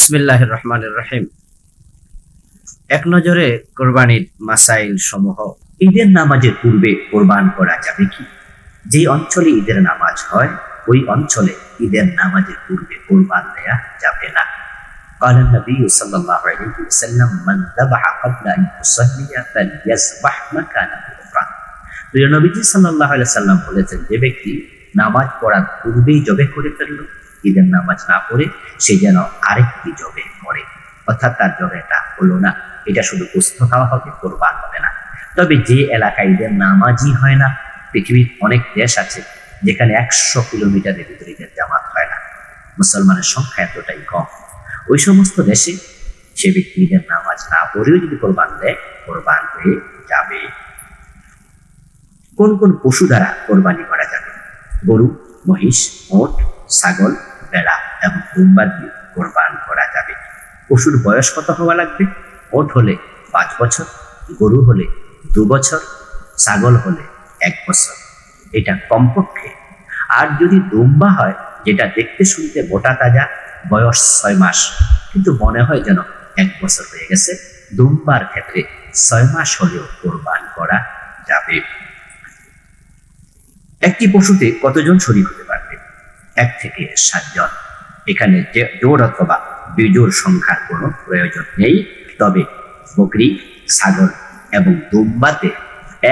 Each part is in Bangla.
বিসমিল্লাহ রহমান রহিম এক নজরে কোরবানির মাসাইল সমূহ ঈদের নামাজের পূর্বে কোরবান করা যাবে কি যে অঞ্চলে ঈদের নামাজ হয় ওই অঞ্চলে ঈদের নামাজের পূর্বে কোরবান দেয়া যাবে না قال النبي صلى الله عليه وسلم من ذبح قبل أن يصلي فليذبح مكانه أخرى প্রিয় নবীজি সাল্লাল্লাহু আলাইহি সাল্লাম বলেছেন যে ব্যক্তি নামাজ পড়ার পূর্বেই জবে করে ফেললো ঈদের নামাজ না পড়ে, সে যেন আরেকটি জবে করে অর্থাৎ তার জবেটা হলো না। এটা শুধু সুস্থ খাওয়া হবে, কোরবান হবে না। তবে যে এলাকায় ঈদের নামাজই হয় না, পৃথিবীর অনেক দেশ আছে যেখানে একশো কিলোমিটারের ভিতরে ঈদের জামাত হয় না। মুসলমানের সংখ্যা এতটাই কম। ওই সমস্ত দেশে সে ব্যক্তি ঈদের নামাজ না পড়েও যদি কোরবান দেয়, কোরবান হয়ে যাবে। কোন কোন পশু দ্বারা কোরবানি করা যাবে? গরু, মহিষ, ওট, ছাগল ভেড়া এবং দুম্বা দিয়ে কোরবান করা যাবে। পশুর বয়স কত হওয়া লাগবে? ওট হলে পাঁচ বছর, গরু হলে দু বছর, ছাগল হলে এক বছর। এটা কমপক্ষে। আর যদি দুম্বা হয়, যেটা দেখতে শুনতে মোটা তাজা, বয়স ছয় মাস, কিন্তু মনে হয় যেন এক বছর হয়ে গেছে, দুম্বার ক্ষেত্রে ছয় মাস হলেও কোরবান করা যাবে। একটি পশুতে কতজন শরীর হতে পারবে এক থেকে সাতজন এখানে যে জোর অথবা বিজোড় সংখ্যার কোনো প্রয়োজন নেই। তবে বকরি, ছাগল এবং দুম্বাতে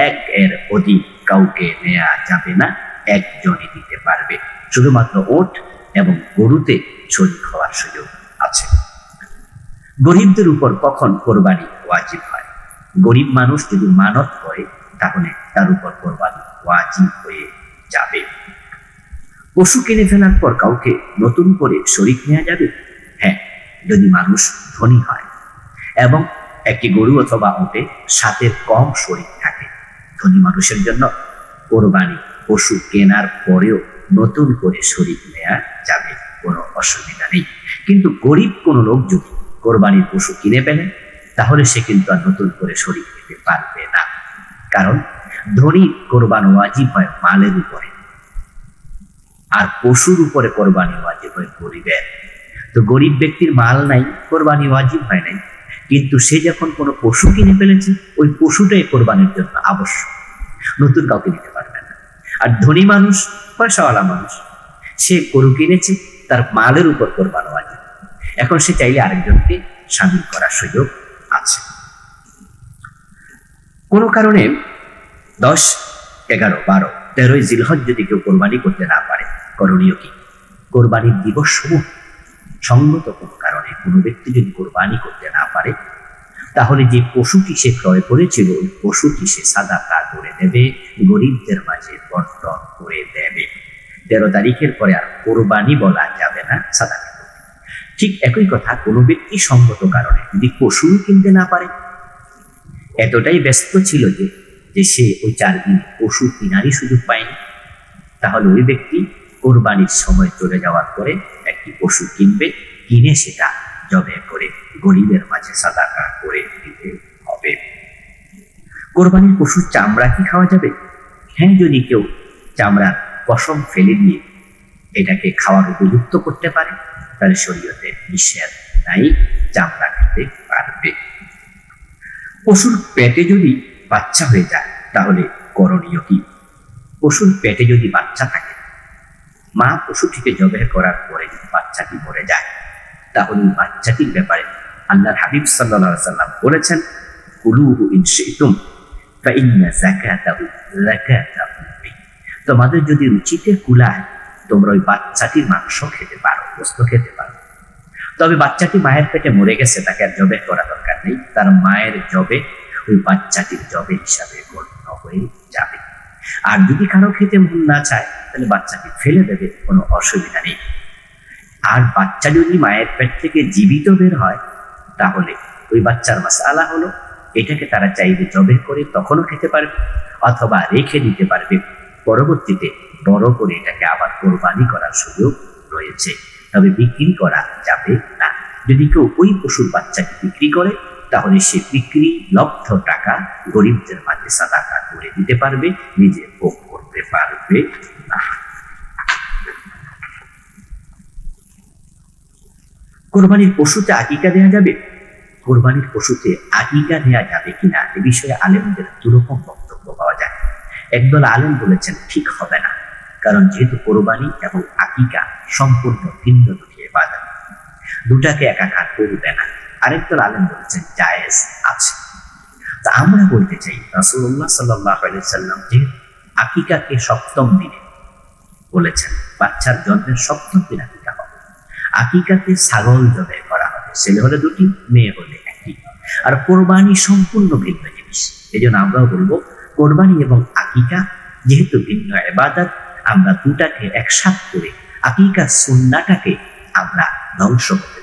এক এর অধিক কাউকে নেওয়া যাবে না, একজনই দিতে পারবে। শুধুমাত্র ওট এবং গরুতে শরীর হওয়ার সুযোগ আছে। গরিবদের উপর কখন কোরবানি ওয়াজিব হয়? গরিব মানুষ যদি মানত করে, তাহলে তার উপর কোরবানি ওয়াজিব পশু কিনে ফেলার পর কাউকে নতুন করে শরিক নেওয়া যাবে? হ্যাঁ যদি মানুষ ধনী হয় এবং একটি গরু অথবা ওটে সাথের কম শরিক থাকে, ধনী মানুষের জন্য কোরবানি পশু কেনার পরেও নতুন করে শরিক নেওয়া যাবে, কোনো অসুবিধা নেই। কিন্তু গরিব কোনো লোক যদি কোরবানির পশু কিনে ফেলে, তাহলে সে কিন্তু আর নতুন করে শরিক নিতে পারবে না। কারণ ধনী কোরবান ওয়াজিব হয় মালের উপরে। আর পশুর উপরে কোরবানি ওয়াজিব হয় গরিবের তো গরিব ব্যক্তির মাল নাই, কোরবানি ওয়াজিব হয় নাই। কিন্তু সে যখন কোনো পশু কিনে ফেলেছে, ওই পশুটাই কোরবানির জন্য আবশ্যক। নতুন কাউকে নিতে পারবে না। আর ধনী মানুষ, পয়সাওয়ালা মানুষ, সে গরু কিনেছে, তার মালের উপর কোরবান ওয়াজিব। এখন সে চাইলে আরেকজনকে সামিল করার সুযোগ আছে। কোনো কারণে দশ, এগারো, বারো, তেরোই জিলহজ যদি কেউ কোরবানি করতে না পারে করণীয় কি? কোরবানির দিবস সমূহ সঙ্গত কোনো কারণে কোনো ব্যক্তি যদি কোরবানি করতে না পারে, তাহলে যে পশুটি সে ক্রয় করেছিল, ওই পশুটি সে সাদাকা করে দেবে, গরিবদের মাঝে বর্তন করে দেবে। তেরো তারিখের পরে আর কোরবানি বলা যাবে না, সাদাকা। ঠিক একই কথা কোনো ব্যক্তি সঙ্গত কারণে যদি পশু কিনতে না পারে। এতটাই ব্যস্ত ছিল যে যে সে ওই চার দিন পশু কিনারই সুযোগ পায়নি। তাহলে ওই ব্যক্তি কোরবানির সময় চলে যাওয়ার পরে একটি পশু কিনবে, কিনে সেটা জবে করে গরিবের মাঝে সাদাকা করে দিতে হবে। কোরবানির পশুর চামড়া কি খাওয়া যাবে? হ্যাঁ যদি কেউ চামড়ার পশম ফেলে দিয়ে এটাকে খাওয়ার উপযুক্ত করতে পারে, তাহলে শরীয়তে নিষেধ নাই, চামড়া খেতে পারবে। পশুর পেটে যদি বাচ্চা হয়ে যায়, তাহলে করণীয় কি? পশুর পেটে যদি বাচ্চা থাকে মা পশুটিকে জবেহ করার পরে বাচ্চাটি মরে যায়। তাহলে বাচ্চাটির ব্যাপারে আল্লাহর হাবিব সাল্লাহ সাল্লাম বলেছেন কুলুহু ইনশিতুম তোমাদের যদি রুচিতে কুলায়, তোমরা ওই বাচ্চাটির মাংস খেতে পারো খেতে পারো। তবে বাচ্চাটি মায়ের পেটে মরে গেছে, তাকে আর জবে করা দরকার নেই। তার মায়ের জবে ওই বাচ্চাটির জবে হিসাবে গণ্য হয়ে যাবে। আর যদি কারও খেতে মন না চায়, তাহলে বাচ্চাটি ফেলে দেবে, কোনো অসুবিধা নেই। আর বাচ্চা যদি মায়ের পেট থেকে জীবিত বের হয়, তাহলে ওই বাচ্চার মাসালা হলো, এটাকে তারা চাইবে জবে করে তখনও খেতে পারবে, অথবা রেখে দিতে পারবে। পরবর্তীতে বড় করে এটাকে আবার কোরবানি করার সুযোগ রয়েছে। তবে বিক্রি করা যাবে না। যদি কেউ ওই পশুর বাচ্চাকে বিক্রি করে তাহলে সে বিক্রি লব্ধ টাকা গরিবদের মাঝে সাদাকা করে দিতে পারবে, নিজে ভোগ করতে পারবে না। কোরবানির পশুতে আকিকা দেওয়া যাবে? কোরবানির পশুতে আকিকা দেওয়া যাবে কিনা এ বিষয়ে আলেমদের দুরকম বক্তব্য পাওয়া যায়। একদল আলেম বলেছেন, ঠিক হবে না, কারণ যেহেতু কোরবানি এবং আকিকা সম্পূর্ণ ভিন্ন দুটি বাধা দুটাকে একাকার করবে না। আরেকদল আলেম বলেছেন, জায়েজ আছে। তা আমরা বলতে চাই রাসুল্লাহ সাল্লাহ সাল্লাম যে আকিকাকে সপ্তম দিনে বলেছেন, বাচ্চার জন্মের সপ্তম দিন আকিকা হবে। আকিকাতে ছাগল জবাই করা হবে, ছেলে হলে দুটি, মেয়ে হলে একটি। আর কোরবানি সম্পূর্ণ ভিন্ন জিনিস। এই জন্য আমরাও বলব, কোরবানি এবং আকিকা যেহেতু ভিন্ন এবাদত আমরা দুটাকে একসাথ করে আকিকার সুন্নাটাকে আমরা ধ্বংস করতে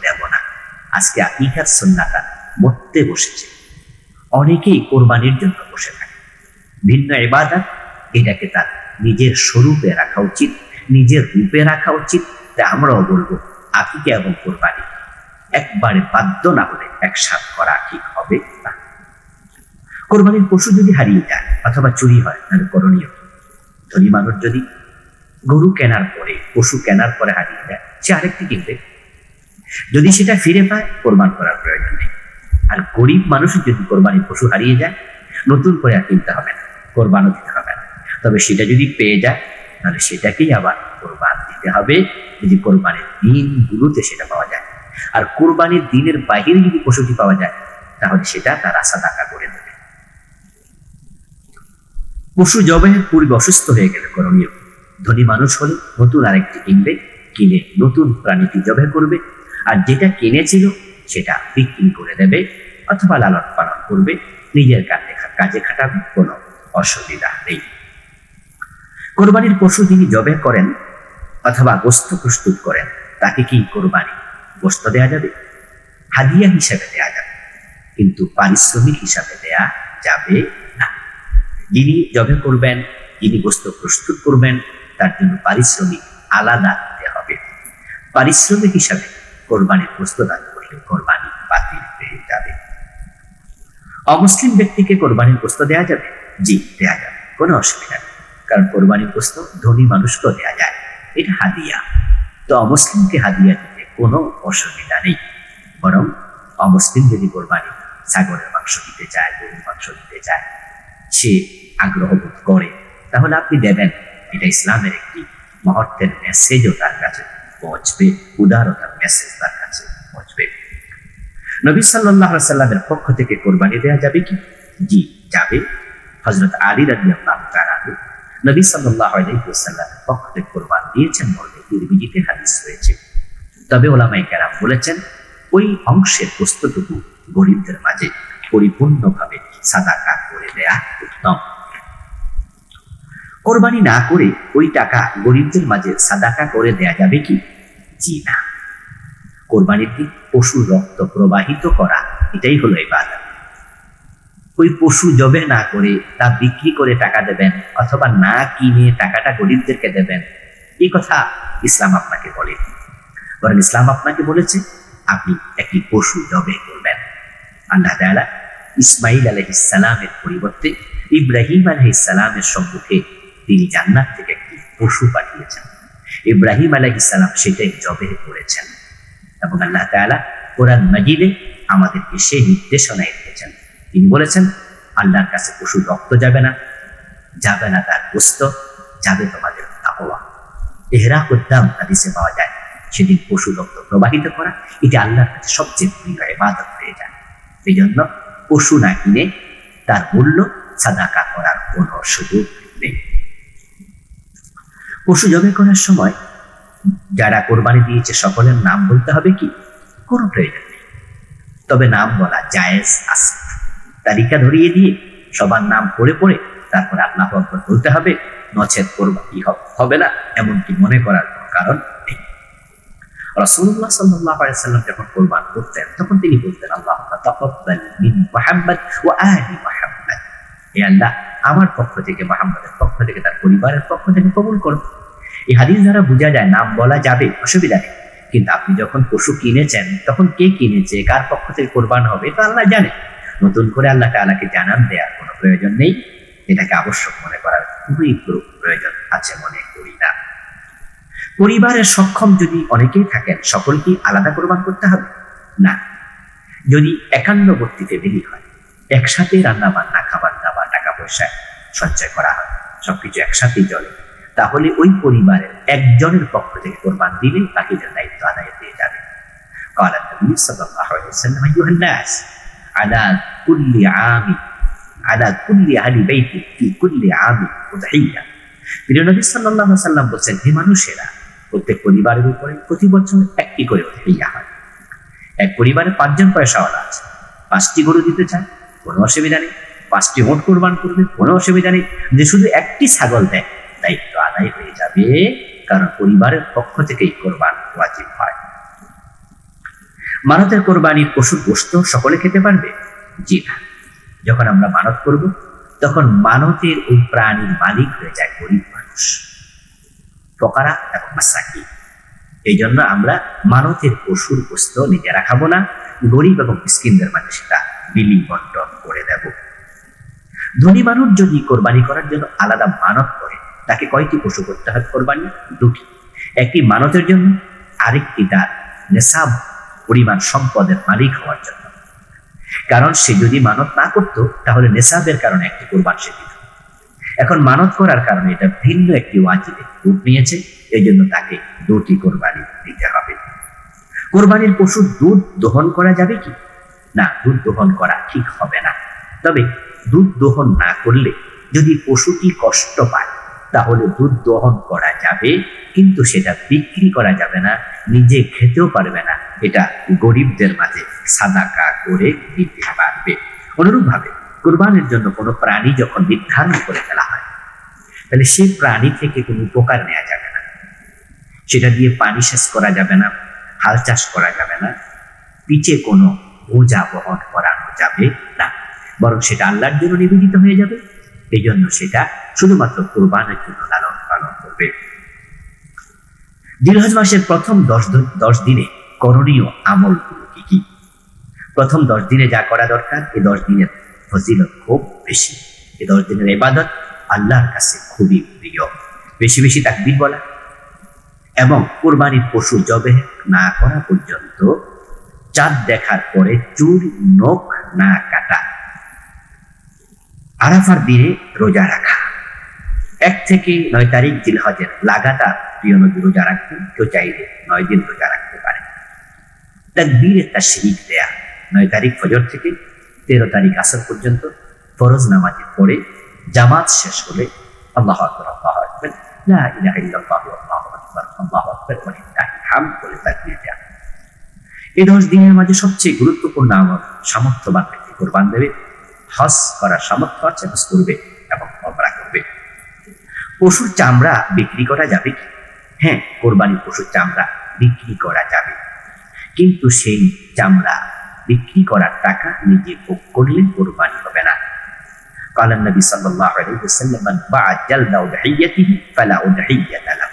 আজকে আকিকার সুন্নাটা মরতে বসেছে অনেকেই কোরবানির জন্য বসে থাকে। ভিন্ন এবাদত এটাকে তার নিজের স্বরূপে রাখা উচিত, নিজের রূপে রাখা উচিত। তাই আমরাও বলব আকিকা এবং কোরবানি? একবারে বাধ্য না হলে একসাথ করা ঠিক হবে না। কোরবানির পশু যদি হারিয়ে যায় অথবা চুরি হয়, তাহলে করণীয় ধনী মানুষ যদি গরু কেনার পরে, পশু কেনার পরে হারিয়ে যায়, সে আরেকটি কিনবে। যদি সেটা ফিরে পায়, কোরবান করার প্রয়োজন নেই। আর গরিব মানুষের যদি কোরবানির পশু হারিয়ে যায়, নতুন করে আর কিনতে হবে না, কোরবানও দিতে হবে না। তবে সেটা যদি পেয়ে যায়, তাহলে সেটাকেই আবার কোরবান দিতে হবে। যদি কোরবানির দিনগুলোতে সেটা পাওয়া যায়, আর কোরবানির দিনের বাহিরে যদি পশুটি পাওয়া যায়, তাহলে সেটা তার আশা টাকা করে দেবে। পশু জবাইয়ের পূর্বে অসুস্থ হয়ে গেলে করণীয়। ধনী মানুষ হলে নতুন আরেকটি কিনবে, কিনে নতুন প্রাণীটি জবাই করবে। আর যেটা কিনেছিল সেটা বিক্রি করে দেবে অথবা লালন পালন করবে। নিজের কাজে কাজে খাটাবে, কোনো অসুবিধা নেই। কোরবানির পশু যিনি জবে করেন অথবা গোস্ত প্রস্তুত করেন, তাকে কি কোরবানি গোস্ত দেয়া যাবে? হাদিয়া হিসাবে দেয়া যাবে, কিন্তু পারিশ্রমিক হিসাবে দেয়া যাবে না। যিনি জবে করবেন, যিনি গোস্ত প্রস্তুত করবেন, তার জন্য পারিশ্রমিক আলাদা দিতে হবে। পারিশ্রমিক হিসাবে কোরবানির গোস্ত দান করলে কোরবানি বাতিল হয়ে যাবে। অমুসলিম ব্যক্তিকে কোরবানির গোস্ত দেয়া যাবে? জি, দেয়া যাবে। কোনো অসুবিধা নেই। কারণ কোরবানির গোস্ত ধনী মানুষকেও দেয়া যায়। এটা হাদিয়া। তো অমুসলিমকে হাদিয়া দিতে কোনো অসুবিধা নেই। বরং অমুসলিম যদি কোরবানি ছাগলের মাংস দিতে চায়, গরুর মাংস দিতে চায়, সে আগ্রহ বোধ করে, তাহলে আপনি দেবেন। এটা ইসলামের একটি মহত্বের মেসেজও তার কাছে। পৌঁছবে, উদারতার মেসেজ তার কাছে পৌঁছবে। নবী সাল্লাহ সাল্লামের পক্ষ থেকে কোরবানি যাবে কি? জি, যাবে। হজরত আলী রাজি আল্লাহ নবী সাল্লাহ পক্ষ থেকে কোরবান দিয়েছেন বলে হাদিস রয়েছে। তবে ওলামাই কেরাম বলেছেন, ওই অংশের প্রস্তুতটুকু গরিবদের মাঝে পরিপূর্ণভাবে সাদাকা করে দেয়া উত্তম। কোরবানি না করে ওই টাকা গরিবদের মাঝে সাদাকা করে দেয়া যাবে কি? জি না। কোরবানির পশুর রক্ত প্রবাহিত করা, এটাই হলো ইবাদত। ওই পশু জবে না করে তা বিক্রি করে টাকা দেবেন অথবা না কিনে টাকাটা গরিবদেরকে দেবেন এই কথা ইসলাম আপনাকে বলে। বরং ইসলাম আপনাকে বলেছে, আপনি একটি পশু জবে করবেন। আল্লাহ তাআলা ইসমাইল আলহিসালামের পরিবর্তে ইব্রাহিম আলহিসালামের সম্মুখে তিনি জান্নাত থেকে একটি পশু পাঠিয়েছেন। ইব্রাহিম আলহিসাল্লাম সেটাই জবে করেছেন। এবং আল্লাহ তাআলা কোরআন মাজিদে আমাদেরকে সেই নির্দেশনায় রেখেছেন তিনি বলেছেন, আল্লাহর কাছে পশুর রক্ত যাবে না যাবে না তার গোস্ত, যাবে তোমাদের তাকওয়া। এহরা উদ্দাম হাদিসে পাওয়া যায়, সেদিন পশু রক্ত প্রবাহিত করা, এটা আল্লাহর কাছে সবচেয়ে প্রিয় ইবাদত হয়ে যায়। এই জন্য পশু না কিনে তার মূল্য সাদাকা করার কোনো সুযোগ নেই। পশু জবে করার সময় যারা কোরবানি দিয়েছে সকলের নাম বলতে হবে কি? কোনো প্রয়োজন নেই। তবে নাম বলা জায়েজ আছে। তালিকা ধরিয়ে দিয়ে সবার নাম পড়ে পড়ে তারপরে আল্লাহ আকবর বলতে হবে নচেত কোরবানি হবে না, এমনকি মনে করার কোনো কারণ নেই। রাসূলুল্লাহ সাল্লাল্লাহু আলাইহি সাল্লাম যখন কোরবান করতেন, তখন তিনি বলতেন আল্লাহ তাকাব্বাল মিন মুহাম্মদ ওয়া আলি মুহাম্মদ। হে আল্লাহ আমার পক্ষ থেকে, মুহাম্মদের পক্ষ থেকে, তার পরিবারের পক্ষ থেকে কবুল করুন। এই হাদিস দ্বারা বোঝা যায়, নাম বলা যাবে, অসুবিধা নেই। কিন্তু আপনি যখন পশু কিনেছেন, তখন কে কিনেছে, কার পক্ষ থেকে কোরবান হবে এটা আল্লাহ জানে। নতুন করে আল্লাহ তাআলাকে জানান দেওয়ার কোনো প্রয়োজন নেই। এটাকে আবশ্যক মনে করার খুবই প্রয়োজন আছে মনে করি না। পরিবারের সক্ষম যদি অনেকেই থাকেন, সকলকেই আলাদা কোরবান করতে হবে? না। যদি একান্নবর্তীতে দেরি হয়, একসাথে রান্না বান্না খাবার পয়সা সঞ্চয় করা হয় সবকিছু একসাথেই চলে তাহলে ওই পরিবারের একজনের পক্ষ থেকে কোরবান দিলে বাকিদের দায়িত্ব আদায় হয়ে যাবে قال النبي صلى الله عليه وسلم أيها الناس على كل عام على كل أهل بيت في كل عام أضحية প্রিয় নবী সাল্লাল্লাহু আলাইহি সাল্লাম বলেন হে মানুষেরা প্রত্যেক পরিবারের উপরে প্রতি বছর একটি করে উদ্হিয়া হয় এক পরিবারে পাঁচজন পয়সাওয়ালা আছে পাঁচটি গরু দিতে চায় কোনো অসুবিধা নেই পাঁচটি ওট কোরবান করবে, কোনো অসুবিধা নেই। যে শুধু একটি ছাগল দেয়, দায়িত্ব আদায় হয়ে যাবে, কারণ পরিবারের পক্ষ থেকেই কোরবান ওয়াজিব হয়। মানতের কোরবানির পশুর গোস্ত সকলে খেতে পারবে? জি না। যখন আমরা মানত করব, তখন মানতের ওই প্রাণীর মালিক হয়ে যায় গরিব মানুষ। ফকারা এবং মাসাকি। এই জন্য আমরা মানতের পশুর গোস্ত নিজেরা খাব না, গরিব এবং মিসকিনদের মাঝে সেটা বিলি বন্টন করে দেব। ধনী মানুষ যদি কোরবানি করার জন্য আলাদা মানত করে, তাকে কয়টি পশু করতে হয় কোরবানি? দুটি। একটি মানতের জন্য, আরেকটি তার নেশাব, পরিমাণ সম্পদের মালিক হওয়ার জন্য। কারণ সে যদি মানত না করতো, তাহলে নেশাবের কারণে একটি কোরবান সে দিত। এখন মানত করার কারণে এটা ভিন্ন একটি ওয়াজিবের রূপ নিয়েছে এই জন্য তাকে দুটি কোরবানি দিতে হবে। কোরবানির পশুর দুধ দহন করা যাবে কি? না, দুধ দহন করা ঠিক হবে না। তবে দুধ দহন না করলে যদি পশুটি কষ্ট পায়, তাহলে দুধ দহন করা যাবে, কিন্তু সেটা বিক্রি করা যাবে না, নিজে খেতেও পারবে না। এটা গরিবদের মাঝে সাদাকা করে দিতে পারবে অনুরূপভাবে কোরবানের জন্য কোনো প্রাণী যখন নির্ধারণ করে ফেলা হয়, তাহলে সেই প্রাণী থেকে কোনো উপকার নেওয়া যাবে না। সেটা দিয়ে পানি সেচ করা যাবে না, হাল চাষ করা যাবে না পিছে কোনো বোঝা বহন করানো যাবে না। বরং সেটা আল্লাহর জন্য নিবেদিত হয়ে যাবে। এই জন্য সেটা শুধুমাত্র কোরবানের জন্য লালন পালন করবে। জিলহজ মাসের প্রথম দশ দশ দিনে করণীয় আমলগুলো কি কি? প্রথম দশ দিনে যা করা দরকার এই দশ দিনের ফজিলত খুব বেশি। এই দশ দিনের ইবাদত আল্লাহর কাছে খুবই প্রিয়। বেশি বেশি তাকবির বলা। এবং কোরবানির পশু জবে না করা পর্যন্ত চাঁদ দেখার পরে চুল নখ না কাটা আরাফার দিনে রোজা রাখা। এক থেকে নয় তারিখ জিলহজের লাগাতার প্রিয় নদী রোজা রাখবেন কেউ চাইলে নয় দিন রোজা রাখতে পারে। তাকবীর একটা শিরিক দেয়া। নয় তারিখ ফজর থেকে তেরো তারিখ আসর পর্যন্ত ফরজ নামাজের পরে জামাত শেষ হলে আল্লাহ আকবর আল্লাহ আকবর, লা ইলাহা ইল্লাল্লাহ, আল্লাহু আকবর আল্লাহু আকবর ওয়ালিল্লাহিল হামদ বলে তাকবীর দেয়া। এই দশ দিনের মাঝে সবচেয়ে গুরুত্বপূর্ণ আমল সামর্থ্যবান ব্যক্তি কোরবান দেবে। হজ করার সামর্থ্য আছে হজ করবে এবং অপরা করবে পশুর চামড়া বিক্রি করা যাবে কি হ্যাঁ কোরবানির পশুর চামড়া বিক্রি করা যাবে কিন্তু সেই চামড়া বিক্রি করার টাকা নিজে ভোগ করলে কোরবানি হবে না قال النبي صلى الله عليه وسلم من باع جلد أضحيته فلا أضحية له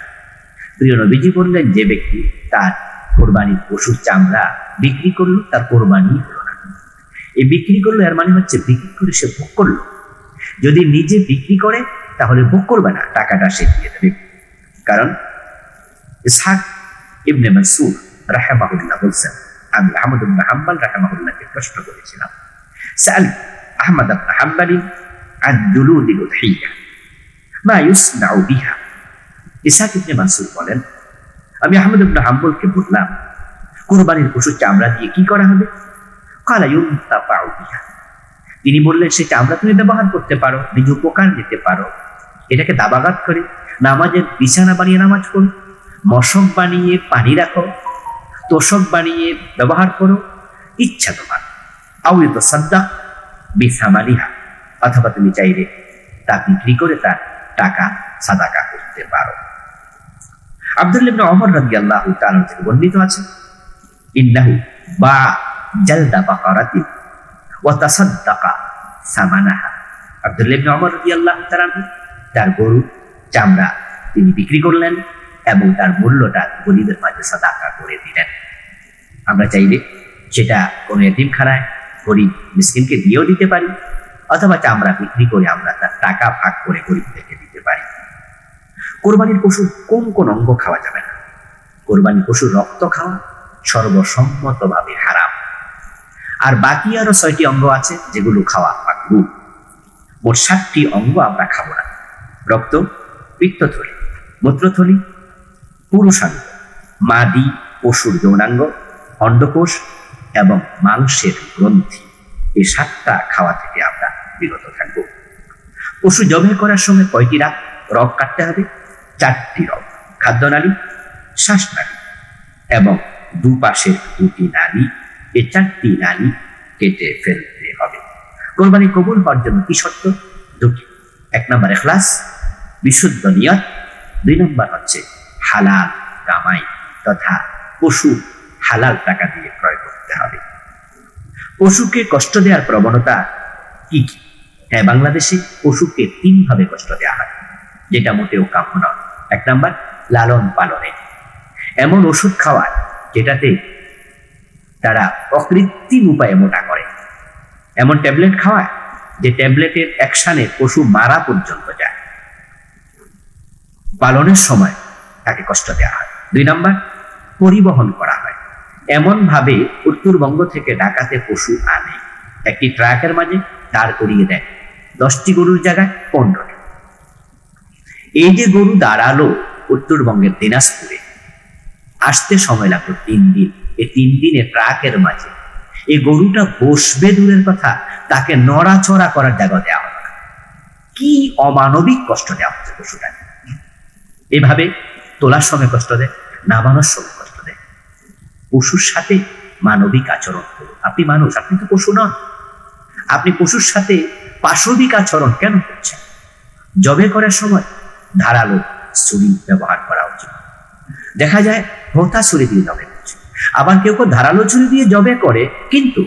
প্রিয় নবীজি বললেন যে ব্যক্তি তার কোরবানির পশুর চামড়া বিক্রি করলো তার কোরবানি হলো না এই বিক্রি করলো এর মানে হচ্ছে বিক্রি করে সে ভোগ করলো যদি নিজে বিক্রি করে তাহলে ভোগ করবে না টাকাটা সে দিয়ে দেবে কারণ ইসহাক ইবনে মনসুর রাহেমাহুল্লাহ বলছেন আমি আহমদ ইবনে হাম্বাল রাহেমাহুল্লাহকে প্রশ্ন করেছিলাম সাল আহমদ ইবনে হাম্বালি عن جلود الأضحية ما يصنع بها ইসাক ইবনে মানসুর বলেন আমি আহমদ ইবনে হাম্বলকে বললাম কুরবানির পশুর চামড়া দিয়ে কি করা হবে কালা ইউনতাফাউ বিহা তিনি বললেন, সে চামড়া তুমি ব্যবহার করতে পারো, নিজ উপকার দিতে পারো। এটাকে দাবাগাত করে নামাজের বিছানা বানিয়ে নামাজ পড়ো, মশক বানিয়ে পানি রাখো, তোষক বানিয়ে ব্যবহার করো, ইচ্ছা তোমার। আউত সাদ্দা বিসামালিহা। অথবা তুমি চাইলে তা বিক্রি করে তার টাকা সাদাকা করতে পারো। আব্দুল ইবনে ওমর রাদিয়াল্লাহু তাআলা থেকে বর্ণিত আছে, ইন্নাহু বা জালদা বাকারাতি ওয়া তাসাদ্দাকা সামানাহা আব্দুল ইবনে ওমর রাদিয়াল্লাহু তাআলা তার গরু, চামড়া তিনি বিক্রি করলেন এবং তার মূল্যটা গরিবের মাঝে সাদাকা করে দিলেন। আমরা চাইলে সেটা কোনো এতিমখানায় গরিব মিসকিনকে দিয়েও দিতে পারি, অথবা চামড়া বিক্রি করে আমরা তার টাকা ভাগ করে গরিবদেরকে দিতে পারি। কোরবানির পশু কোন কোন অঙ্গ খাওয়া যাবে না। কোরবানি পশুর রক্ত খাওয়া সর্বসম্মতভাবে হারাম। আর বাকি আরও ছয়টি অঙ্গ আছে যেগুলো খাওয়া মাকরু মোট সাতটি অঙ্গ আমরা খাব না। রক্ত, পিত্তথলি, মূত্রথলি, পুরুষাঙ্গ, মাদি, পশুর যৌনাঙ্গ, অন্ডকোষ এবং মাংসের গ্রন্থি। এই সাতটা খাওয়া থেকে আমরা বিরত থাকব। পশু জবে করার সময় কয়টি রাত রগ কাটতে হবে। চারটি রগ, খাদ্যনালী, শ্বাসনালী এবং দুপাশের দুটি নালী এই চারটি নালী কেটে ফেলতে হবে। কোরবানি কবুল হওয়ার জন্য কি শর্ত? দুটি। এক নম্বর এখলাস, বিশুদ্ধ নিয়ত। দুই নম্বর হচ্ছে হালাল কামাই তথা পশু হালাল টাকা দিয়ে ক্রয় করতে হবে। পশুকে কষ্ট দেওয়ার প্রবণতা কি কি? হ্যাঁ বাংলাদেশে পশুকে তিন ভাবে কষ্ট দেওয়া হয়। যেটা মোটেও কাম্য নয়। এক নাম্বার, লালন পালনে। এমন ওষুধ খাওয়ায় যেটাতে তারা অকৃত্রিম উপায়ে মোটা করে। এমন ট্যাবলেট খাওয়ায় যে ট্যাবলেটের অ্যাকশানে পশু মারা পর্যন্ত যায়। পালনের সময় তাকে কষ্ট দেওয়া হয়। দুই নাম্বার, পরিবহন করা হয়। এমন ভাবে উত্তরবঙ্গ থেকে ডাকাতে পশু আনে। একটি ট্রাকের মাঝে দাঁড় করিয়ে দেয়। দশটি গরুর জায়গায় পনেরোটি। এই যে গরু দাঁড়াল উত্তরবঙ্গের দিনাজপুরে, আসতে সময় লাগল তিন দিন। এই তিন দিনে ট্রাকের মাঝে। এই গরুটা বসবে দূরের কথা, তাকে নড়াচড়া করার জায়গা দেওয়া হলো না। কি অমানবিক কষ্ট দেওয়া হচ্ছে পশুটাকে এভাবে তোলার সময় কষ্ট দেয়, নামানোর সময় কষ্ট দেয়। পশুর সাথে মানবিক আচরণ করুন। আপনি মানুষ, আপনি তো পশু নন। আপনি পশুর সাথে পাশবিক আচরণ কেন করছেন? জবে করার সময় ধারালো ছুরি ব্যবহার করা উচিত। দেখা যায়, ভোতা ছুরি দিয়ে জবে। আবার কেউ কেউ ধারালো ছুরি দিয়ে জবে করে, কিন্তু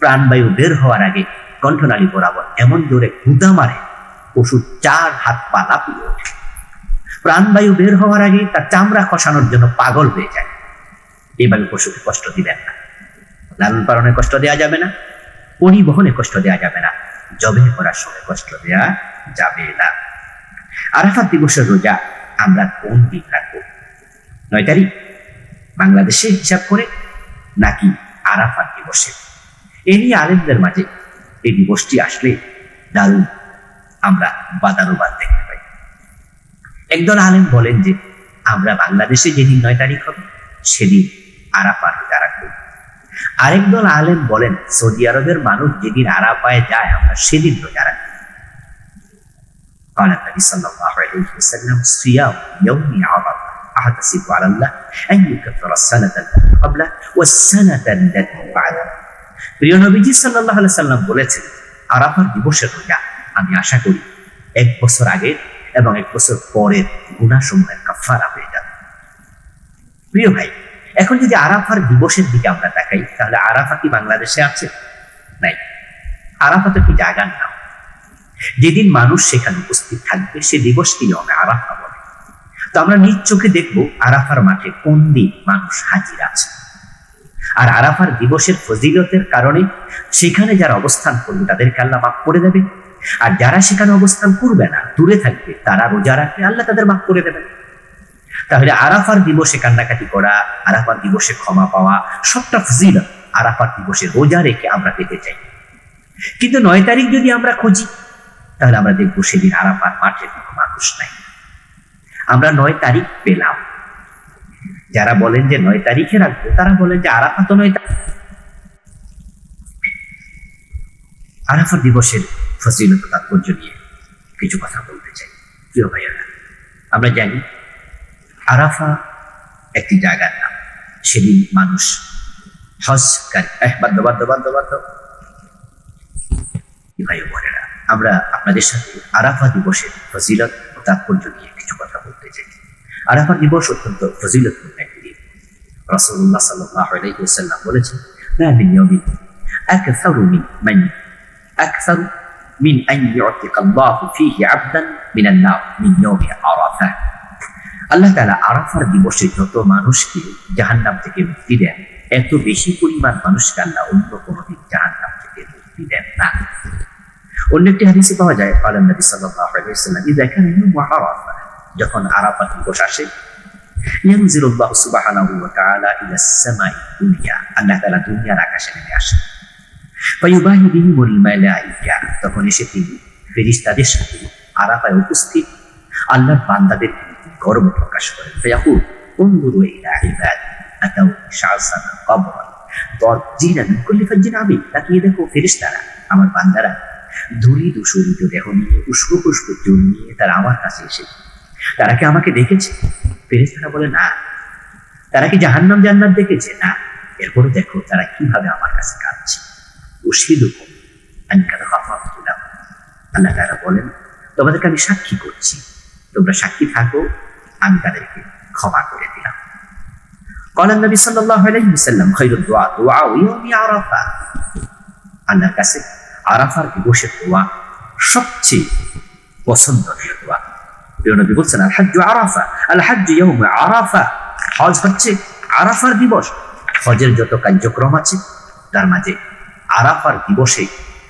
প্রাণবায়ু বের হওয়ার আগে কণ্ঠনালী বরাবর এমন জোরে গুদা মারে, পশু চার হাত পা লাফিয়ে ওঠে। প্রাণবায়ু বের হওয়ার আগে তার চামড়া খসানোর জন্য পাগল হয়ে যায়। এভাবে পশুকে কষ্ট দিবেন না। লালন পালনে কষ্ট দেওয়া যাবে না, পরিবহনে কষ্ট দেওয়া যাবে না, জবে করার সময় কষ্ট দেওয়া যাবে না। আরাফাত দিবসের রোজা আমরা কোন দিন রাখব? নয় তারিখ? বাংলাদেশে হিসাব করে নাকি আরাফাত দিবসে এ নিয়ে আলেমদের মাঝে এই দিবসটি আসলে দারুণ আমরা বাদানুবাদ দেখতে পাই একদল আলেম বলেন যে আমরা বাংলাদেশে যেদিন নয় তারিখ হবে সেদিন আরাফা রোজা রাখবো আরেক দল আলেম বলেন সৌদি আরবের মানুষ যেদিন আরাফায় যায় আমরা সেদিন রোজা রাখবো قال النبي صلى الله عليه وسلم صيام يوم عرفه احتسب على الله ان يكفر السنه التي قبله والسنه التي بعده প্রিয় নবীজি সাল্লাহ সাল্লাম বলেছেন আরাফার দিবসের রোজা আমি আশা করি এক বছর আগের এবং এক বছর পরের গুণাসমূহের কাফারা হয়ে যাবে প্রিয় ভাই এখন যদি আরাফার দিবসের দিকে আমরা দেখাই তাহলে আরাফা কি বাংলাদেশে আছে নাই আরাফা তো কি জায়গার নাম যেদিন মানুষ সেখানে উপস্থিত থাকবে সে দিবসটি হবে আরাফা বলে তো আমরা নিজ চোখে দেখব আরাফার মাঠে কোন দিন মানুষ হাজির আছে। আর আরাফার দিবসের ফজিলতের কারণে সেখানে যারা অবস্থান করবে, তাদেরকে আল্লাহ মাফ করে দেবে। আর যারা সেখানে অবস্থান করবে না, দূরে থাকবে, তারা রোজা রাখলে আল্লাহ তাদের মাফ করে দেবেন। তাহলে আরাফার দিবসে কান্নাকাটি করা, আরাফার দিবসে ক্ষমা পাওয়া, সবটা ফজিলত আরাফার দিবসে রোজা রেখে আমরা পেতে চাই। কিন্তু নয় তারিখ যদি আমরা খুঁজি, তাহলে আমরা দেখব সেদিন আরাফার মাঠে কোনো মানুষ নাই। আমরা নয় তারিখ পেলাম। যারা বলেন যে নয় তারিখে রাখব, তারা বলেন যে আরাফা তো নয় তারিখ। আরাফা দিবসের ফজিলত তাৎপর্য নিয়ে কিছু কথা বলতে চাই। প্রিয় ভাইয়েরা, আমরা জানি আরাফা একটি জায়গার নাম। সেদিন মানুষ হজকারী বাদ্য বাদ্য বাদ্য বাদ্য ভাই বোনেরা, আমরা আপনাদের সাথে আরাফা দিবসের ফজিলত ও তাৎপর্য নিয়ে আরাফার দিবস অত্যন্ত ফজিলতপূর্ণ একটি দিন রসুল্লাহ সাল্লাহ আলাইহি সাল্লাম বলেছেন না মিন ইয়ামিন আকসারু মিন মান আকসারু মিন আন ইউতিকা আল্লাহু ফিহি আবদান মিনান নার মিন ইয়ামি আরাফা আল্লাহ তাআলা আরাফার দিবসে যত মানুষকে জাহান্নাম থেকে মুক্তি দেন এত বেশি পরিমাণ মানুষকে আল্লাহ অন্য কোনো দিন জাহান্নাম থেকে মুক্তি দেন না অন্য একটি হাদিসে পাওয়া যায় আলান নবী সাল্লাল্লাহু আলাইহি সাল্লাম ইযা কানা ইয়ামু আরাফা যখন আরাফা দিবস আসে ইয়ানজিলুল্লাহ সুবহানাহু ওয়া তাআলা ইলা সামাই দুনিয়া আল্লাহ তাআলা দুনিয়ার আকাশে নেমে আসেন ফায়ুবাহি বিহিমুল মালাইকা তখন এসে তিনি ফেরেশতাদের সাথে আরাফায় উপস্থিত আল্লাহর বান্দাদের গর্ব প্রকাশ করেন ফায়াকুল انظروا الى عباد اتوا شعصنا قبرا ضجينا من كل فج عميق তাকিয়ে দেখো ফেরেশতারা আমার বান্দারা ধুলি দূষরিত দেহ নিয়ে উস্কো পুষ্প চুল নিয়ে তারা আমার কাছে এসেছে তারা কি আমাকে দেখেছে ফেরেশতারা বলে না তারা কি জাহান্নাম জান্নাত দেখেছে না এরপরে দেখো তারা কিভাবে আমার কাছে কাঁদছে উশহিদুকুম আনকাদ গাফারতু লাহুম আল্লাহ তাআলা বলেন তোমাদেরকে আমি সাক্ষী করছি তোমরা সাক্ষী থাকো আমি তাদেরকে ক্ষমা করে দিলাম قال النبي صلى الله عليه وسلم خير الدعاء دعاء يوم عرفة আল্লাহর কাছে আরাফার দিবসের দোয়া সবচেয়ে পছন্দনীয় দোয়া প্রিয় নবী বলছেন আল হাজ্জু আরাফা আল হাজ্জু ইয়াউম আরাফা হজ হচ্ছে আরাফার দিবস হজের যত কার্যক্রম আছে তার মাঝে আরাফার দিবসে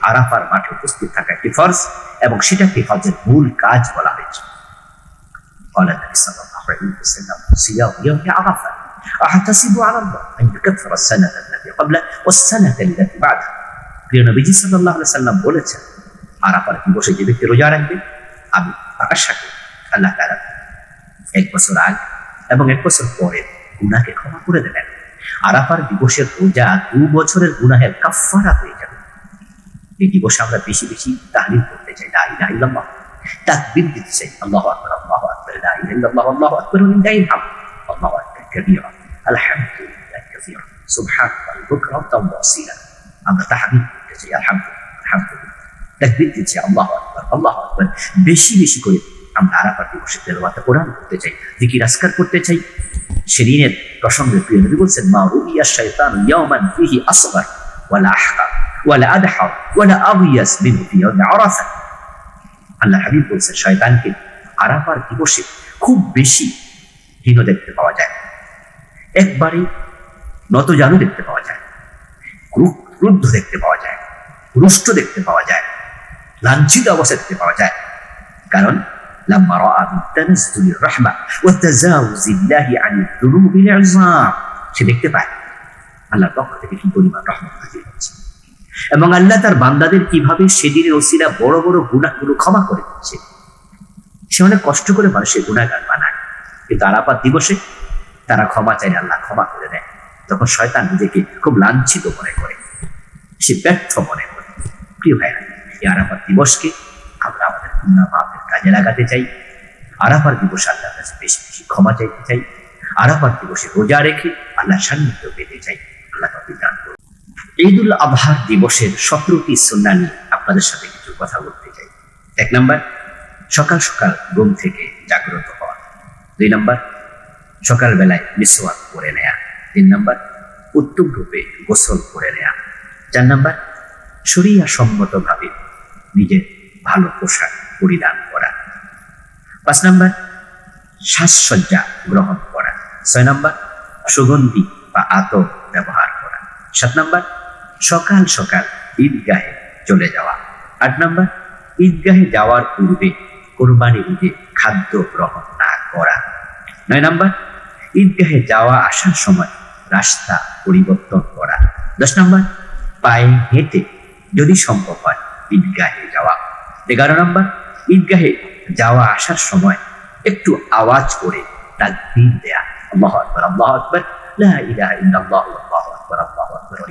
আরাফার মাঠে উপস্থিত থাকা একটি ফরজ এবং সেটাকে হজের মূল কাজ বলা হয়েছে قال النبي صلى الله عليه وسلم صيام يوم عرفة أحتسب على الله أن يكفر السنة التي قبله والسنة التي بعدها প্রিয় নবীজি সাল্লাহ সাল্লাম বলেছেন আরাফার দিবসে যে ব্যক্তি রোজা রাখবে আমি আশা করি আল্লাহ তারা এক বছর আগে এবং এক বছর পরে গুনাকে ক্ষমা করে দেবেন। আরাফার দিবসের রোজা দু বছরের গুনাহের কাফারা হয়ে যাবে। এই দিবসে আমরা বেশি বেশি তাহলিল করতে চাই, লা ইলাহা ইল্লাল্লাহ। তাকবীর দিতে চাই, আল্লাহু আকবার আল্লাহু আকবার, লা ইলাহা ইল্লাল্লাহ, আল্লাহু আকবার লিল্লাহিল হামদ, আল্লাহু আকবার, কাবীরা, আলহামদুলিল্লাহ কাসীরা সুবহানাল্লাহ বুকরাতাম ওয়া আসীলা আমরা তাহমিদ করতে চাই, আলহামদুলিল্লাহ আলহামদুলিল্লাহ। তাকবীর দিচ্ছি আল্লাহু আকবার আল্লাহু আকবার। বেশি বেশি করে আমরা কোরআন করতে চাই করতে চাই। সেদিনের প্রসঙ্গে প্রিয় নবী বলছেন, মা রুইয়া শাইতান ইয়াওমান ফিহি আসগার ওয়ালা আহকার ওয়ালা আদহা ওয়ালা আবিয়াস আরাফা আল্লাহ হাবিব শয়তানকে আরাফার দিবসে খুব বেশি হীন দেখতে পাওয়া যায়। একবারে নত জানু দেখতে পাওয়া যায়। ক্রু- ক্রুদ্ধ দেখতে পাওয়া যায়। রুষ্ট দেখতে পাওয়া যায়। লাঞ্ছিত অবস্থা দেখতে পাওয়া যায়। কারণ لما رأى من تنزل الرحمة وتجاوز الله عن الذنوب العظام সে দেখতে পায় আল্লাহর পক্ষ থেকে কি পরিমাণ রহমত নাজিল হচ্ছে এবং আল্লাহ তার বান্দাদের কিভাবে সেদিনের ওসিলা বড় বড় গুণাগুলো ক্ষমা করে দিচ্ছে সে অনেক কষ্ট করে মানুষের গুণাগার বানায় কিন্তু আরাপাত দিবসে তারা ক্ষমা চাইলে আল্লাহ ক্ষমা করে দেয় তখন শয়তান নিজেকে খুব লাঞ্ছিত মনে করে সে ব্যর্থ মনে করে প্রিয় ভাইরা এই আরাফাত দিবসকে আমরা আমাদের গুণা পাপের কাজে লাগাতে চাই। আরাফার দিবস আল্লাহর কাছে বেশি বেশি ক্ষমা চাইতে চাই। আরাফার দিবসে রোজা রেখে আল্লাহ সান্নিধ্য পেতে চাই। আল্লাহ তৌফিক দান করুন। ঈদুল আবহার দিবসের সতেরোটি সন্না নিয়ে আপনাদের সাথে কিছু কথা বলতে চাই। এক নাম্বার, সকাল সকাল ঘুম থেকে জাগ্রত হওয়া। দুই নাম্বার, সকালবেলায় মিসওয়াক করে নেয়া। তিন নাম্বার, উত্তম রূপে গোসল করে নেয়া। চার নাম্বার শরিয়া সম্মতভাবে নিজের ভালো পোশাক পরিধান করা। পাঁচ নাম্বার, সাজসজ্জা গ্রহণ করা। ছয় নাম্বার, সুগন্ধি বা আতর ব্যবহার করা। সাত নাম্বার, সকাল সকাল ঈদগাহে চলে যাওয়া। আট নাম্বার, ঈদগাহে যাওয়ার পূর্বে কোরবানি ঈদে খাদ্য গ্রহণ না করা। নয় নাম্বার, ঈদগাহে যাওয়া আসার সময় রাস্তা পরিবর্তন করা। দশ নাম্বার, পায়ে হেঁটে যদি সম্ভব হয় ঈদগাহে যাওয়া। এগারো নাম্বার, ঈদগাহে যাওয়া আসার সময় একটু আওয়াজ করে তাকবীর দেয়া। আল্লাহ আকবার আল্লাহ আকবার। লা ইলাহা ইল্লাল্লাহ আকবার আকবার, ওয়া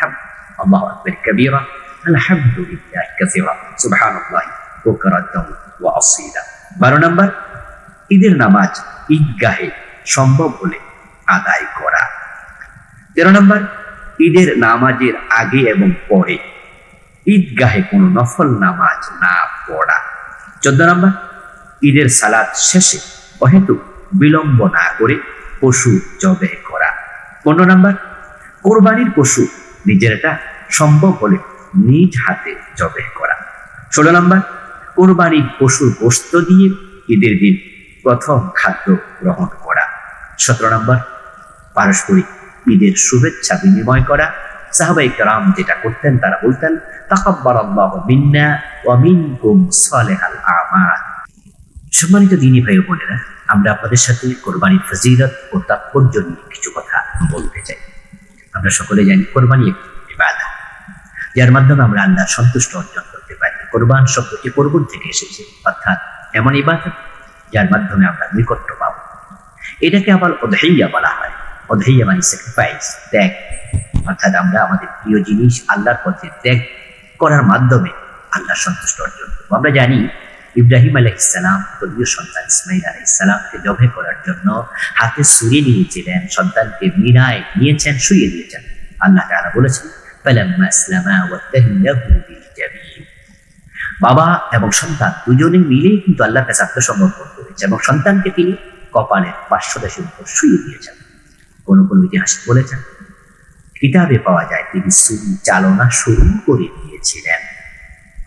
হামদ আকবার কাবীরা। আলহামদুলিল্লাহ কাসীরা। সুবহানাল্লাহ ওয়া আসীলা। 12 নাম্বার, ঈদের নামাজ ঈদগাহে সম্ভব হলে আদায় করা। তেরো নম্বর, ঈদের নামাজের আগে এবং পরে ঈদগাহে কোনো নফল নামাজ না পড়া। চোদ্দ নম্বর, ঈদের সালাদ শেষে অহেতু বিলম্ব না করে পশু জবে করা। পনেরো নম্বর, কোরবানির পশু নিজেরটা সম্ভব হলে নিজ হাতে জবে করা। ষোলো নম্বর, কোরবানির পশুর গোস্ত দিয়ে ঈদের দিন প্রথম খাদ্য গ্রহণ করা। সতেরো নম্বর, পারস্পরিক ঈদের শুভেচ্ছা বিনিময় করা। সাহাবাই কারাম যেটা করতেন, তারা বলতেন তাকাব্বার আল্লাহ মিন্না ওয়া মিনকুম সালেহাল আমাল। সম্মানিত দিনী ভাই ও বোনেরা, আমরা আপনাদের সাথে কোরবানির ফজিলত ও তাৎপর্য নিয়ে কিছু কথা বলতে চাই। আমরা সকলে জানি কোরবানি একটি ইবাদত, যার মাধ্যমে আমরা আল্লাহ সন্তুষ্ট অর্জন করতে পারি। কোরবান শব্দটি কোরবন থেকে এসেছে, অর্থাৎ এমন ইবাদত যার মাধ্যমে আমরা নৈকট্য পাব। এটাকে আবার অধৈয়া বলা হয়। অধৈয়া মানে স্যাক্রিফাইস ত্যাগ। অর্থাৎ আমরা আমাদের প্রিয় জিনিস আল্লাহর পথে ত্যাগ করার মাধ্যমে আল্লাহ সন্তুষ্ট অর্জন করব। আমরা জানি ইব্রাহিম আলহ ইসলাম প্রিয় সন্তান ইসমাইল আলহ ইসলামকে জবে করার জন্য হাতে শুয়ে নিয়েছিলেন, সন্তানকে মিনায় নিয়েছেন শুয়ে দিয়েছেন। আল্লাহ তাআলা বলেছেন বাবা এবং সন্তান দুজনে মিলেই কিন্তু আল্লাহর কাছে আত্মসমর্পণ করেছে এবং সন্তানকে তিনি কপালের পার্শ্বদেশের উপর শুয়ে দিয়েছেন। কোন কোন ইতিহাস বলেছেন কিতাবে পাওয়া যায়। তিনি সুরি চালনা শুরু করে দিয়েছিলেন।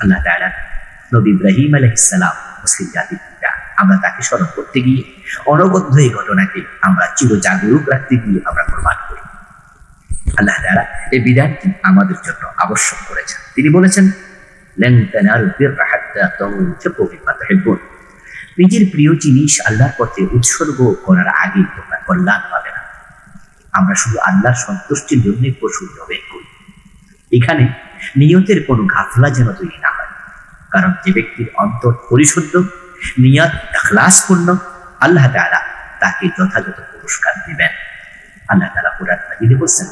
আল্লাহ তাআলা নবী ইব্রাহিম আলাইহিসসালাম মুসলিম জাতির পিতা, আমরা তাকে স্মরণ করতে গিয়ে অনবদ্য এই ঘটনাকে আমরা চির জাগরুক রাখতে গিয়ে আমরা প্রমাণ করি। আল্লাহ তাআলা এই বিধানটি আমাদের জন্য আবশ্যক করেছেন। তিনি বলেছেন নিজের প্রিয় জিনিস আল্লাহর পথে উৎসর্গ করার আগে তোমরা কল্যাণ পাবে। আমরা শুধু আল্লাহর সন্তুষ্টির জন্য পশু জবে করি। এখানে নিয়তের কোনো ঘাফলা যেন তৈরি না হয়। কারণ যে ব্যক্তির অন্তর পরিশুদ্ধ, নিয়ত এখলাসপূর্ণ, আল্লাহ তাআলা তাকে যথাযথ পুরস্কার দিবেন। আল্লাহ তাআলা কুরআন মাজিদে বলেছেন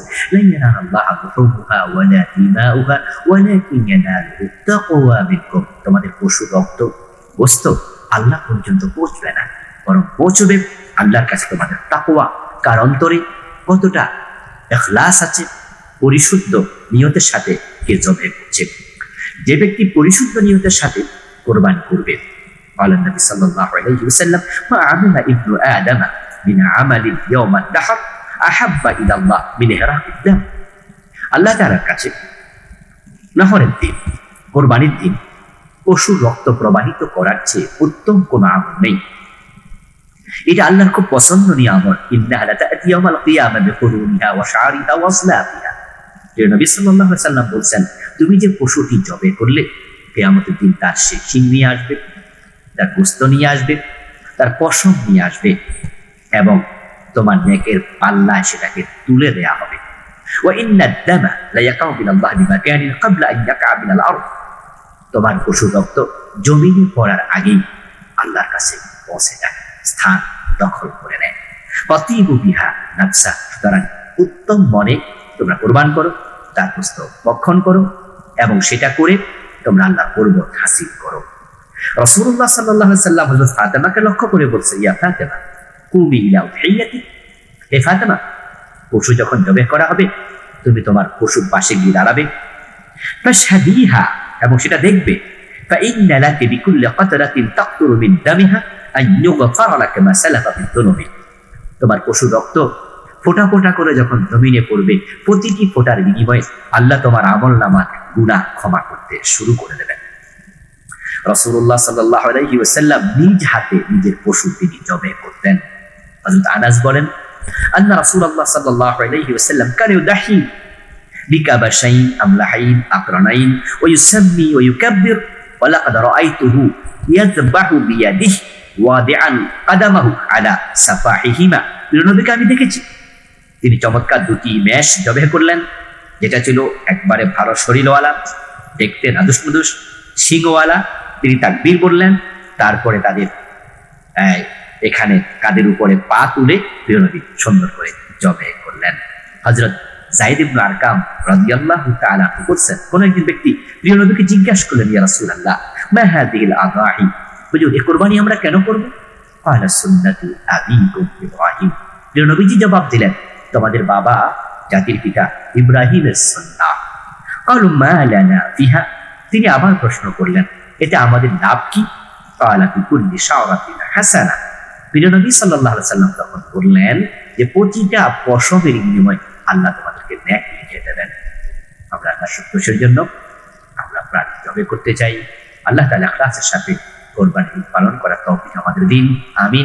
মিনকুম। তোমাদের পশু, রক্ত গোস্ত আল্লাহ পর্যন্ত পৌঁছবে না। বরং পৌঁছবে আল্লাহর কাছে তোমাদের তাকওয়া কার অন্তরে? কতটা এখলাস আছে পরিশুদ্ধ নিয়তের সাথে কে জবে করছে যে ব্যক্তি পরিশুদ্ধ নিয়তের সাথে কোরবানি করবে قال النبي صلى الله عليه وسلم ما عمل ابن آدم من عمل يوم الدهر أحب إلى الله من إهراق الدم আল্লাহ তাআলার কাছে নহরের দিন কোরবানির দিন পশুর রক্ত প্রবাহিত করার চেয়ে উত্তম কোনো আমল নেই এটা আল্লাহর খুব পছন্দনীয় আমল ইন্নাহা লাতাআতি ইয়াওমাল কিয়ামা বিকুরুনিহা ওয়া শাআরিহা ওয়া আসলাফিহা যে নবী সাল্লাল্লাহু আলাইহি সাল্লাম বলছেন তুমি যে পশুটি জবে করলে কিয়ামতের দিন তার সে শিং নিয়ে আসবে তার গোস্ত নিয়ে আসবে তার পশম নিয়ে আসবে এবং তোমার নেকের পাল্লায় সেটাকে তুলে দেয়া হবে وإن الدم لا يقع من الله بمكان قبل أن يقع من الأرض তোমার পশু রক্ত জমিনে পড়ার আগেই আল্লাহর কাছে পৌঁছে যায় স্থান দখল করে নেয় অতীব বিহা নাফসা সুতরাং উত্তম মনে তোমরা কোরবান করো তার পুস্ত বক্ষণ করো এবং সেটা করে তোমরা আল্লাহ পূর্বক হাসিল করো রসুল্লাহ সাল্লাহ সাল্লাম হজরত ফাতেমাকে লক্ষ্য করে বলছে ইয়া ফাতেমা কুমি ইলা উঠাইয়াতি হে ফাতেমা পশু যখন জবে করা হবে তুমি তোমার পশুর পাশে গিয়ে দাঁড়াবে ফাশহাদিহা এবং সেটা দেখবে فإن لك بكل قطرة تقطر من دمها أن يغفر لك ما سلف من ذنوبك তোমার পশু রক্ত ফোঁটা ফোঁটা করে যখন জমিনে পড়বে প্রতিটি ফোঁটার বিনিময়ে আল্লাহ তোমার আমল নামার গুনাহ ক্ষমা করতে শুরু করে দেবেন রসুল্লাহ সাল্লাহ আলাইহি ওয়াসাল্লাম নিজ হাতে নিজের পশু তিনি জবে করতেন হযরত আনাস বলেন আন্না রাসূলুল্লাহ সাল্লাল্লাহু আলাইহি ওয়াসাল্লাম কান ইউদাহি বিকাবাশাইন আমলাহাইন আকরানাইন ويسمي ويكبر ولقد رأيته يذبح بيده ওয়াদিআন কাদামাহু আলা সাফাহিহিমা প্রিয়নবীকে আমি দেখেছি। তিনি চমৎকার দুটি মেষ জবে করলেন, যেটা ছিল একবারে ভালো শরীরওয়ালা, দেখতে নাদুস নুদুস সিংওয়ালা তিনি তাক বীর বললেন, তারপরে তাদের এখানে কাদের উপরে পা তুলে প্রিয়নবী সুন্দর করে জবে করলেন। হজরত জাহিদ ইবনু আরকাম রাদিয়াল্লাহু তাআলা করছেন কোন একজন ব্যক্তি প্রিয়নবীকে জিজ্ঞাসা করলেন, ইয়া রাসূলুল্লাহ, মা হাদিহিল আদাহি হুজুর এই কুরবানি আমরা কেন করব? ক্বালা সুন্নাতু আবিকুম ইব্রাহিম। প্রিয় নবীজি জবাব দিলেন, তোমাদের বাবা জাতির পিতা ইব্রাহিমের সুন্নাহ ক্বালু মা লানা ফিহা। তিনি আবার প্রশ্ন করলেন, এতে আমাদের লাভ কি? ক্বালা বিকুল্লি শাওরাতিন হাসানা। প্রিয় নবী সাল্লাম তখন বললেন যে, প্রতিটা পশমের বিনিময়ে আল্লাহ তোমাদেরকে ন্যাক লিখে দেবেন। আমরা আল্লাহ সন্তোষের জন্য আমরা প্রাণ জবে করতে চাই। আল্লাহ তাআলা ক্লাসের সাথে কোরবানি পালন করার তৌফিক আমাদের দিন। আমিন।